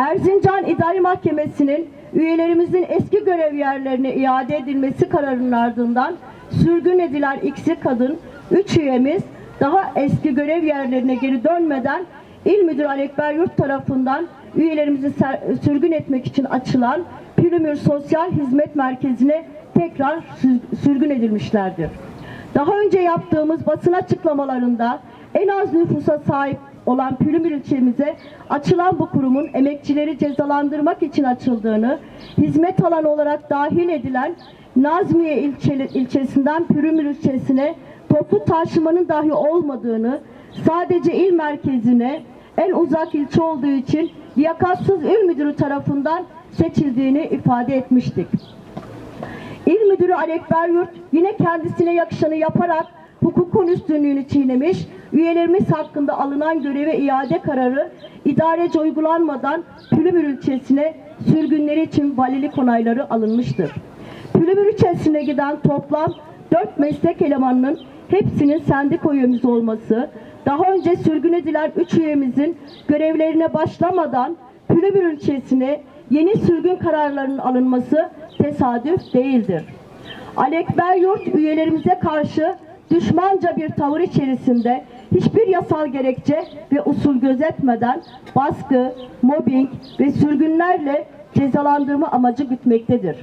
Erzincan İdari Mahkemesi'nin üyelerimizin eski görev yerlerine iade edilmesi kararının ardından sürgün edilen ikisi kadın 3 üyemiz daha eski görev yerlerine geri dönmeden İl Müdürü Ali Ekber Yurt tarafından üyelerimizi sürgün etmek için açılan Pülümür Sosyal Hizmet Merkezi'ne tekrar sü- sürgün edilmişlerdir. Daha önce yaptığımız basın açıklamalarında en az nüfusa sahip olan Pülümür ilçemize açılan bu kurumun emekçileri cezalandırmak için açıldığını, hizmet alanı olarak dahil edilen Nazmiye ilçeli, ilçesinden Pülümür ilçesine toplu taşımanın dahi olmadığını, sadece il merkezine en uzak ilçe olduğu için liyakatsız il müdürü tarafından seçildiğini ifade etmiştik. İl Müdürü Ali Ekber Yurt yine kendisine yakışanı yaparak hukukun üstünlüğünü çiğnemiş, üyelerimiz hakkında alınan göreve iade kararı idarece uygulanmadan Pülümür ilçesine sürgünleri için valilik onayları alınmıştır. Pülümür ilçesine giden toplam 4 meslek elemanının hepsinin sendika üyemiz olması, daha önce sürgün edilen 3 üyemizin görevlerine başlamadan Pülümür ilçesine yeni sürgün kararlarının alınması tesadüf değildir. Ali Ekber Yurt üyelerimize karşı düşmanca bir tavır içerisinde hiçbir yasal gerekçe ve usul gözetmeden baskı, mobbing ve sürgünlerle cezalandırma amacı gütmektedir.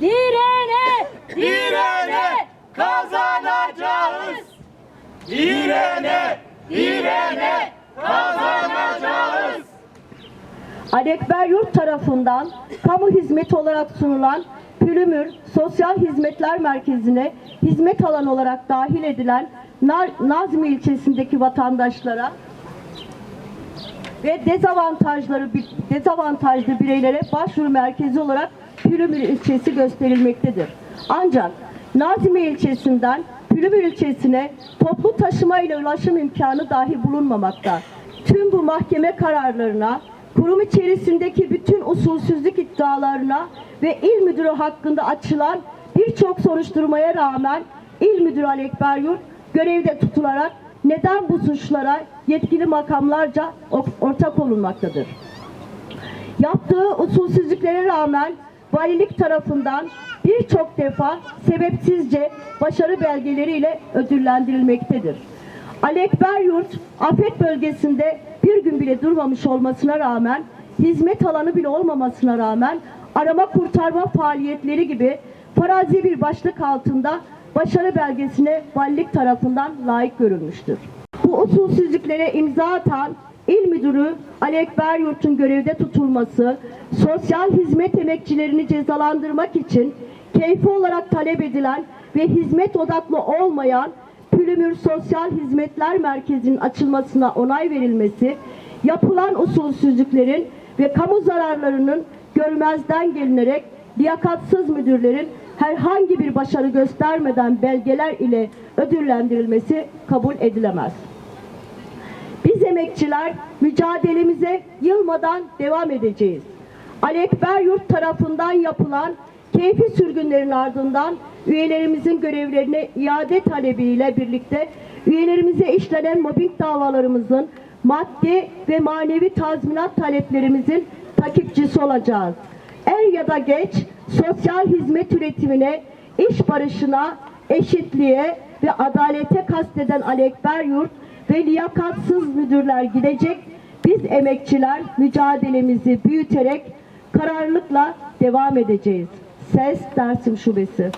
Direne, Direne kazanacağız. Direne, direne kazanacağız. Ali Ekber Yurt tarafından kamu hizmeti olarak sunulan Pülümür Sosyal Hizmetler Merkezi'ne hizmet alanı olarak dahil edilen Nazmi ilçesindeki vatandaşlara ve dezavantajları dezavantajlı bireylere başvuru merkezi olarak Pülümür ilçesi gösterilmektedir. Ancak Nazmi ilçesinden Pülümür ilçesine toplu taşıma ile ulaşım imkanı dahi bulunmamakta. Tüm bu mahkeme kararlarına, kurum içerisindeki bütün usulsüzlük iddialarına ve il müdürü hakkında açılan birçok soruşturmaya rağmen il müdürü Ali Ekber Yurt görevde tutularak neden bu suçlara yetkili makamlarca ortak olunmaktadır? Yaptığı usulsüzlüklere rağmen valilik tarafından birçok defa sebepsizce başarı belgeleriyle ödüllendirilmektedir. Ali Ekber Yurt, afet bölgesinde bir gün bile durmamış olmasına rağmen, hizmet alanı bile olmamasına rağmen arama kurtarma faaliyetleri gibi farazi bir başlık altında başarı belgesine valilik tarafından layık görülmüştür. Bu usulsüzlüklere imza atan İl Müdürü Ali Ekber Yurt'un görevde tutulması, sosyal hizmet emekçilerini cezalandırmak için keyfi olarak talep edilen ve hizmet odaklı olmayan Pülümür Sosyal Hizmetler Merkezi'nin açılmasına onay verilmesi, yapılan usulsüzlüklerin ve kamu zararlarının görmezden gelinerek liyakatsız müdürlerin herhangi bir başarı göstermeden belgeler ile ödüllendirilmesi kabul edilemez. Biz emekçiler mücadelemize yılmadan devam edeceğiz. Ali Ekber Yurt tarafından yapılan keyfi sürgünlerin ardından üyelerimizin görevlerine iade talebiyle birlikte üyelerimize işlenen mobbing davalarımızın maddi ve manevi tazminat taleplerimizin takipçisi olacağız. Er ya da geç sosyal hizmet üretimine, iş barışına, eşitliğe ve adalete kasteden Ali Ekber Yurt ve liyakatsız müdürler gidecek. Biz emekçiler mücadelemizi büyüterek kararlılıkla devam edeceğiz. Ses Dersim Şubesi.